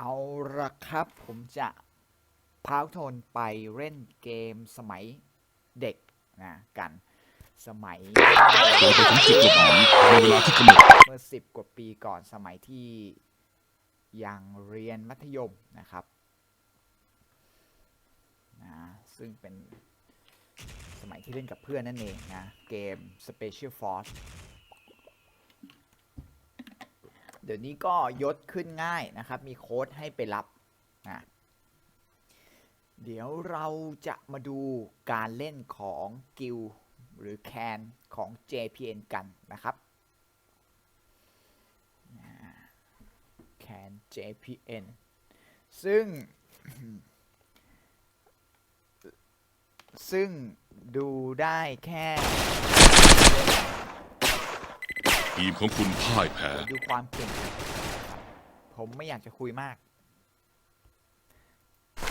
เอาละครับผมจะพาทุกทนไปเล่นเกมสมัยเด็กนะกันสมัยเราไปถึงจุดจบหมายในเวลาที่กำหนดเมื่อสิบกว่าปีก่อนสมัยที่ยังเรียนมัธยมนะครับนะซึ่งเป็นสมัยที่เล่นกับเพื่อนนั่นเองนะ เกม Special Force เดี๋ยวนี้ก็ยศขึ้นง่ายนะครับ มีโค้ดให้ไปรับนะเดี๋ยวเราจะมาดูการเล่นของกิลหรือแคนของ JPN กันนะครับแคน JPN ซึ่ง ซึ่งดูได้แค่ ทีมของคุณพ่ายแพ้ ดูความเก่งนะครับผมไม่อยากจะคุยมาก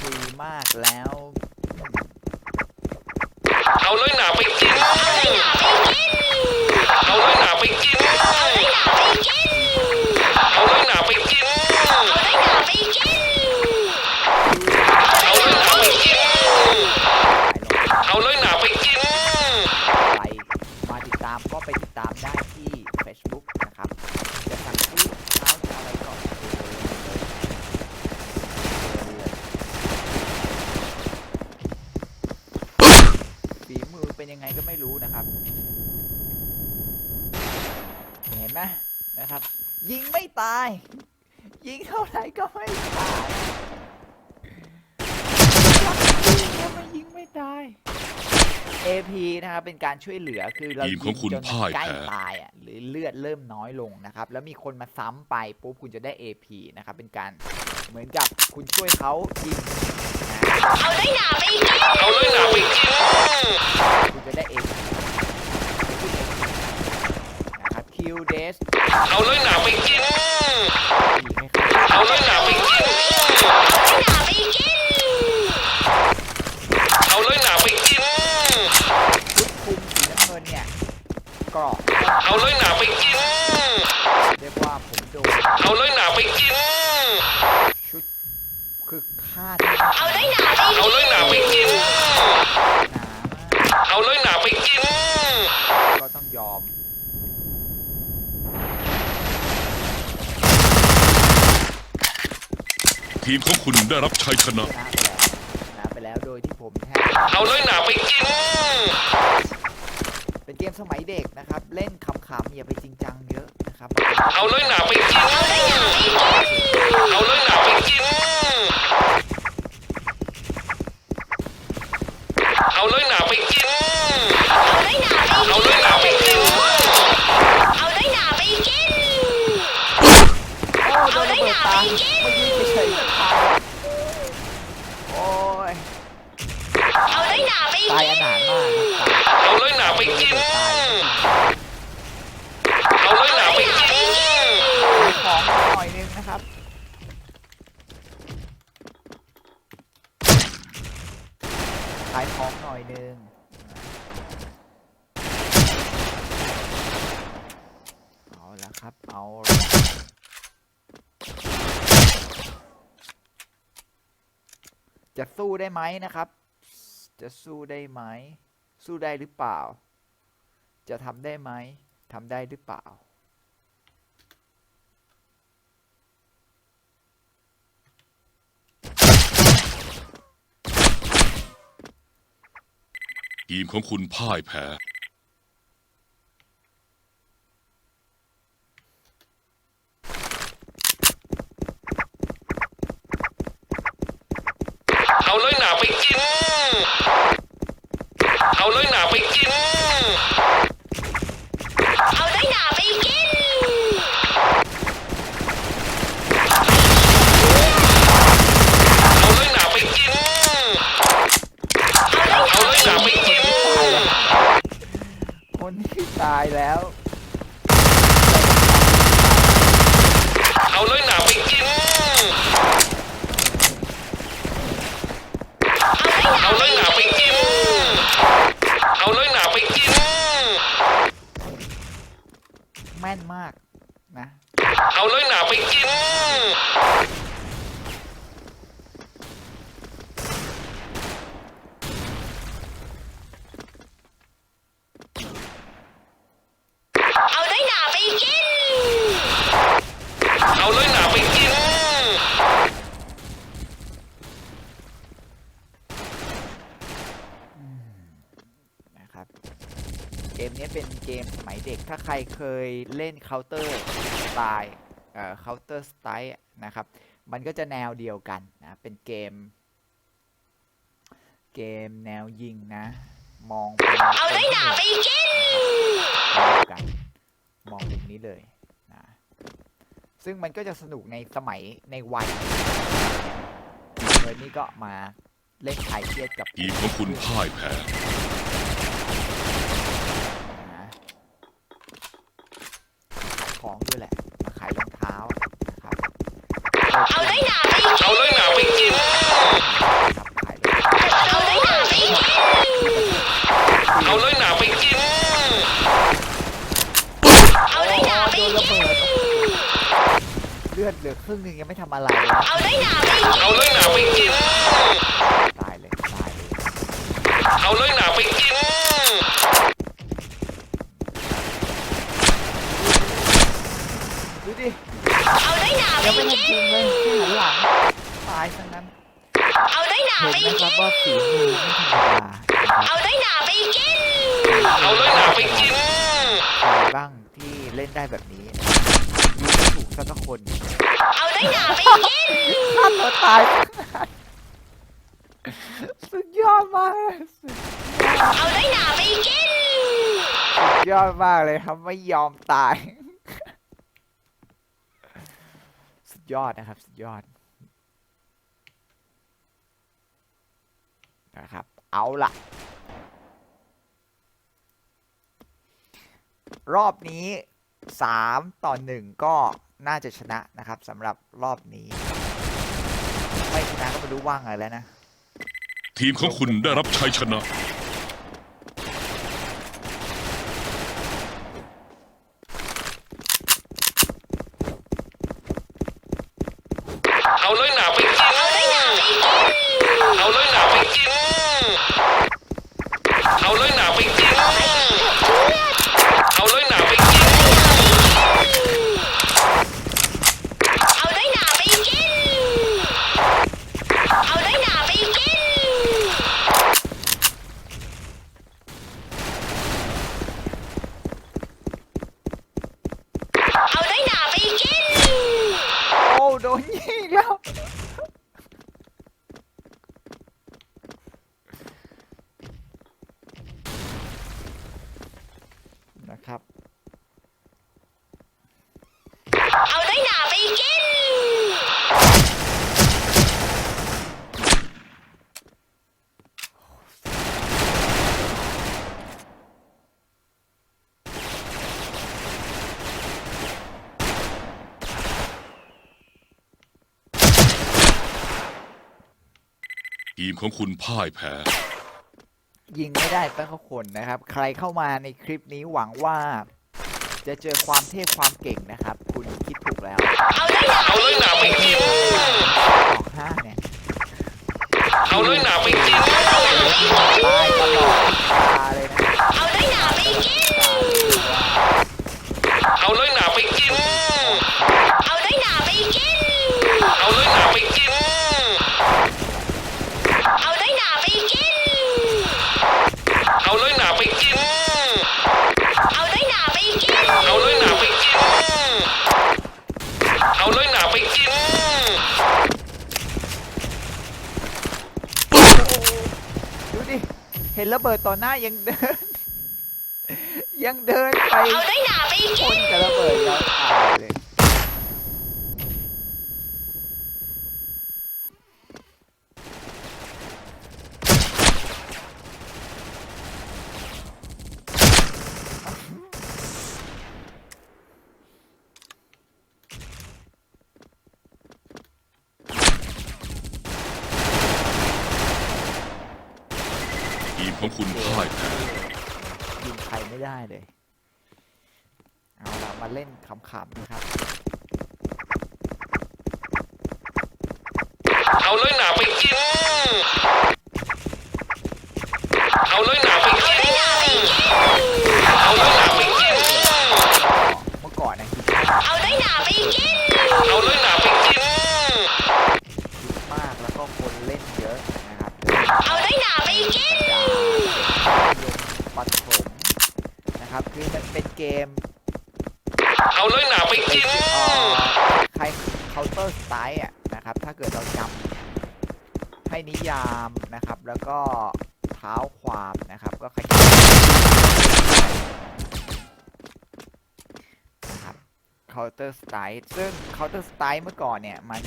คุยมากแล้ว เอาน้อยหนาไปกิน เอาน้อยหนาไปกิน เอาน้อยหนาไปกิน เอาน้อยหนาไปกิน เอาน้อยหนาไปกิน ใครมาติดตามก็ไปติดตามได้ที่ Facebook นะครับ จะสั่งซื้อเช้าจะอะไรก็โทรเลยฝีมือ เป็นยังไงก็ไม่รู้นะครับ เห็นไหมนะครับ ยิงไม่ตาย ยิงเท่าไหร่ก็ไม่ตายยิงแล้วมันยิงไม่ตาย AP นะครับเป็นการช่วยเหลือคือเราทีมของคุณยิจนพ่ายใกล้แพ้ ตายอะหรือเลือดเริ่มน้อยลงนะครับ แล้วมีคนมาซ้ำไปปุ๊บคุณจะได้ AP นะครับเป็นการเหมือนกับคุณช่วยเขายิงนะ เอาน้อยหนาไปกินคุณจะได้ ทีมของคุณได้รับชัยชนะชนะไปแล้วชนะไปแล้วโดยที่ผมแทบเอาน้อยหนาไปกิน เป็นเกมสมัยเด็กนะครับ เล่นขำๆอย่าไปจริงจังเยอะนะครับ เอาน้อยหนาไปกิน เอาน้อยหนาไปกิน เอาน้อยหนาไปกิน เอาน้อยหนาไปกิน โอ้โดนระเบิดตาไม่ยิงเฉยๆตายโอ้ยตายอนาถมากครับตาย เอาน้อยหนาไปกิน เอาน้อยหนาไปกิน มีของหน่อยนึงนะครับ ขายของหน่อยนึง เอาละครับ เอาจะสู้ได้ไหมนะครับ จะสู้ได้ไหม สู้ได้หรือเปล่า จะทำได้ไหมทำได้หรือเปล่า ทีมของคุณพ่ายแพ้ เอาน้อยหนาไปกิน เอาน้อยหนาไปกิน เอาน้อยหนาไปกิน เอาน้อยหนาไปกิน คนที่ตายแล้ว เอาน้อยหนาไปกิน เอาน้อยหนาไปกิ เกมนี้เป็นเกมสมัยเด็กถ้าใครเคยเล่น Counter Style เอ่อ Counter Strike นะครับ มันก็จะแนวเดียวกันนะ เป็นเกม เกมแนวยิงนะ มองเป็นเอาน้อยหนาไปกินมองกันมองมุมนี้เลยนะซึ่งมันก็จะสนุกในสมัยในวัยเลยนี่ก็มาเล่นไทยเครียดกับทีมของคุณพ่ายแพ้ รึ่งหนึงยังไม่ทำอะไรเลยเอาน้อยหนาไปกินเอาน้อยหนาไปกิน ตายเลยตายเลยเอาน้อยหนาไปกิน ดูดิเอาน้อยหนาไปยังไม่ทักินนยิงเลยแค่หันหลังตายทั้งนั้นเอาน้อยหนาเห็นไปไหมคกิรับนว่าฝีมือไม่ธรรมดานะครับเอาน้อยหนาไปกินเอาน้อยหนาไปกิน ใครบ้างที่เล่นได้แบบนี้ยิงไม่ถูกสักคน เอาน้อยหนาไปกินฆ่าตัวตาย สุดยอดมากเลยสุดเอาน้อยหนาไปกินสุดยอดมากเลยครับไม่ยอมตาย สุดยอดนะครับ สุดยอดนะครับ เอาล่ะ รอบนี้สามต่อหนึ่งก็ น่าจะชนะนะครับสำหรับรอบนี้ ไม่ชนะก็ไม่รู้ว่างไงแล้วนะ ทีมของคุณได้รับชัยชนะ เอาน้อยหนาไป değil ya. ทีมของคุณพ่ายแพ้ ยิงไม่ได้ตั้งคนนะครับ ใครเข้ามาในคลิปนี้หวังว่าจะเจอความเทพความเก่งนะครับ คุณคิดถูกแล้วเอาน้อยหนาเอาน้อยหนาไปกินออกห้าเนี่ยเอาน้อยหนาไปกินตายตลอดตาเลยนะเอาน้อยหนาไปกิน นระเบิดต่อหน้ายังเดิน ยังเดินไปเอาน้อยหนาไปชกินนกับระเบิดแล้วตายเลย ทีมของคุณพ่ายแพ้ ยิงใครไม่ได้ เลย เอาละมาเล่นขำๆนะครับ เอาน้อยหนาไปกิน เอาน้อยหนาไปกิน เอาน้อยหนาไปกิน เมื่อก่อนนะคิด เอาน้อยหนาไปกิน เอาน้อยหนาไปกิน คิดมากแล้วก็คนเล่นเยอะนะครับ เอาน้อยหนาไปกิน ดาเด็กมัธยมปฐมนะครับ เก มเอาเลยหนาไปกินเอ่อใคร Counter Strike อะนะครับ ถ้าเกิดเราจำให้นิยามนะครับ แล้วก็เท้าความนะครับ ก็ขยับนะครับ Counter Strike ซึ่ง Counter Strike เมื่อก่อนเนี่ย มัน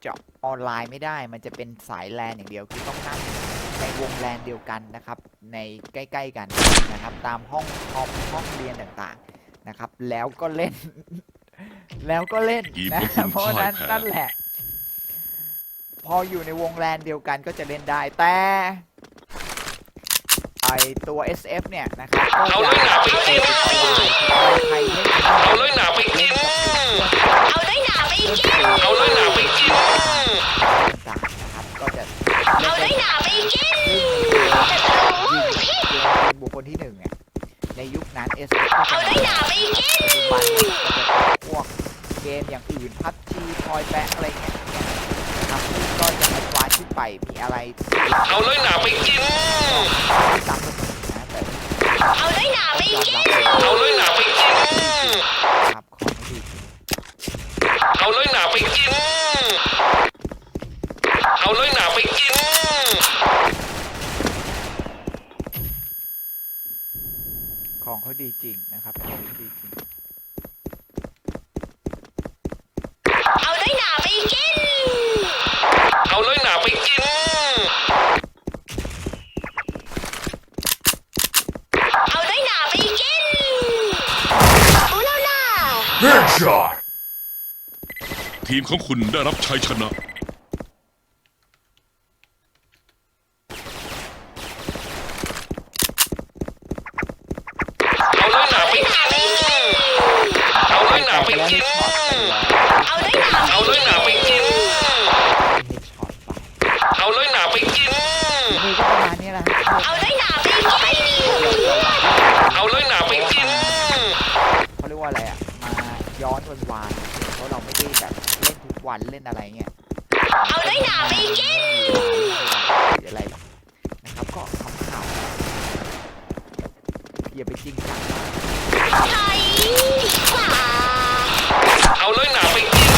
เจาะออนไลน์ไม่ได้ มันจะเป็นสายแลนอย่างเดียว คือต้องนั่ง ในวงแลนเดียวกันนะครับ ในใกล้ ๆกันนะครับ ตามห้องคอมห้องเรียนต่างๆนะครับ แล้วก็เล่น แล้วก็เล่นทีมนะของคุณเพราะฉะนั้นพ่ายแพ้นั่นแหละ พออยู่ในวงแลนเดียวกันก็จะเล่นได้แต่ไอตัว SF เนี่ยนะครับก็เอาจะเลยหนาไปกินออนไลน์ใครเล่นเอาเลยหนาไปกินเอาด้วยหนาไปกินเอาเลยหนาไปกิน ต่างๆนะครับ ก็จะ เอาด้วยหนาไปกิน ซึ่ง อืม ยิงเกมเป็นบุคคลที่หนึ่งเนี่ย ในยุคนั้น SF ก็จะเอาด้วยหนาไปกินปัจจุบันเนี่ยก็จะเป็นพวกเกมอย่างอื่นพับจีพอยแบะอะไรเงี้ยนะครับซึ่งก็จะอัดวานซ์ขึ้นไปมีอะไรที่เอาเลยหนาไปกิน ที่ซ้ำกันนะแต่เอาด้วยหนาไปยอมกินรับเลยเอา ดีจริงนะครับของเขาดีจริง เอาด้วยหนาไปกิน เอาเลยหนาไปกิน เอาด้วยหนาไปกินอูลาลาทีมของคุณได้รับชัยชนะ กินี่นช็อตไปแล้วเอาด้วยหนาไปเอาเลยหนาไปกินนี่ช็อตไปเอาเลยหนาไปกิน นี่ก็ประมาณนี้แหละครับเอาด้วยหนาไปกินเอาเลยหนาไปกิน เขาเรียกว่าอะไรอะ มาย้อนวันวานเพราะเราไม่ได้แบบเล่นทุกวันเล่นอะไรเงี้ยเอาด้วยหนาไปกิน หรืออะไรหรอกนะครับก็คำข่าวอย่าไปจริงจัง ไทยดีกว่า เอาเลยหนาไปกิน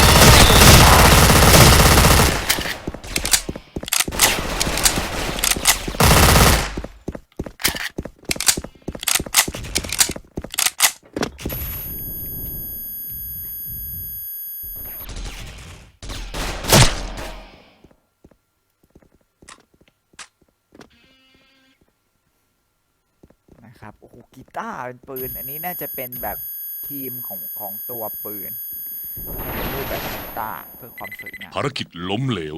นะครับโอ้โหกีตาร์เป็นปืน อันนี้น่าจะเป็นแบบทีมของของตัวปืนเป็น รูปแบบต่าร์เพื่อความสวยงามภารกิจล้มเหลว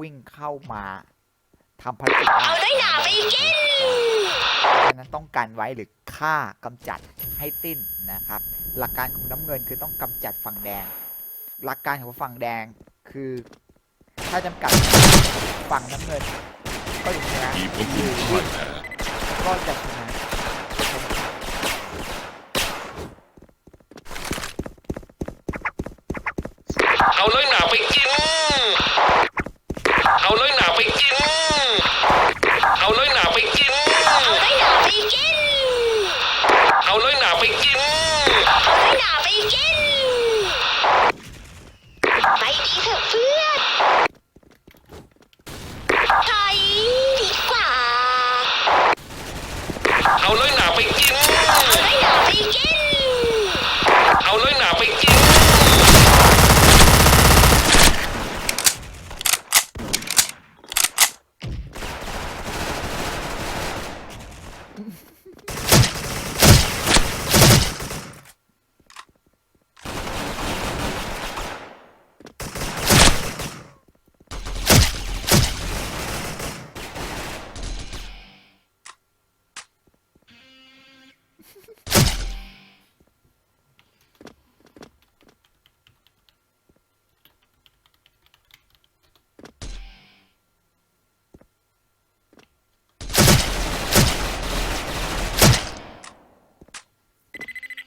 วิ่งเข้ามาทำภารกิจได้เอาด้วยหนาไปกินเพราะฉะนั้นต้องกันไว้หรือฆ่ากำจัดให้สิ้นนะครับ หลักการของน้ำเงินคือต้องกำจัดฝั่งแดง หลักการของฝั่งแดงคือ ถ้าจำกัดฝั่งน้ำเงินก็จะชนะทีมของคุณพ่ายแพ้ก็จะ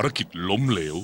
ารกิจล้มเหลว